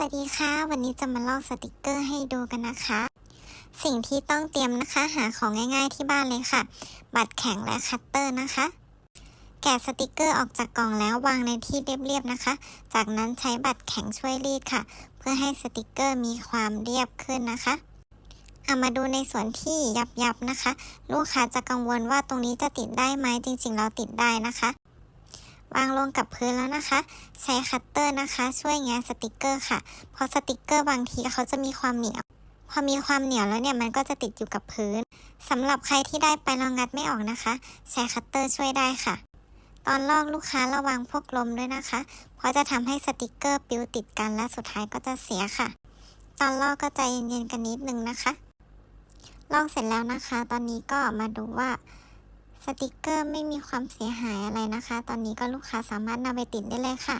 สวัสดีค่ะ วันนี้จะมาลอกสติกเกอร์ให้ดูกันนะคะ สิ่งที่ต้องเตรียมนะคะ หาของง่ายๆที่บ้านเลยค่ะ บัตรแข็งและคัตเตอร์นะคะ แกะสติกเกอร์ออกจากกล่องแล้ววางในที่เรียบๆนะคะ จากนั้นใช้บัตรแข็งช่วยรีดค่ะ เพื่อให้สติกเกอร์มีความเรียบขึ้นนะคะเอามาดูในส่วนที่ยับๆนะคะ ลูกค้าจะกังวลว่าตรงนี้จะติดได้ไหมจริงๆ เราติดได้นะคะ วางลงกับพื้นแล้วนะคะ ใช้คัตเตอร์นะคะ ช่วยแงะสติกเกอร์ค่ะ เพราะสติกเกอร์บางทีเขาจะมีความเหนียว พอมีความเหนียวแล้วเนี่ยมันก็จะติดอยู่กับพื้นสำหรับใครที่ได้ไปล้วงัดไม่ออกนะคะ ใช้คัตเตอร์ช่วยได้ค่ะ ตอนลอกลูกค้าระวังพวกลมด้วยนะคะ เพราะจะทำให้สติกเกอร์ปิวติดกันและสุดท้ายก็จะเสียค่ะ ตอนลอกก็ใจเย็นๆกันนิดนึงนะคะลอกเสร็จแล้วนะคะ ตอนนี้ก็มาดูว่า สติกเกอร์ไม่มีความเสียหายอะไรนะคะ ตอนนี้ก็ลูกค้าสามารถนำไปติดได้เลยค่ะ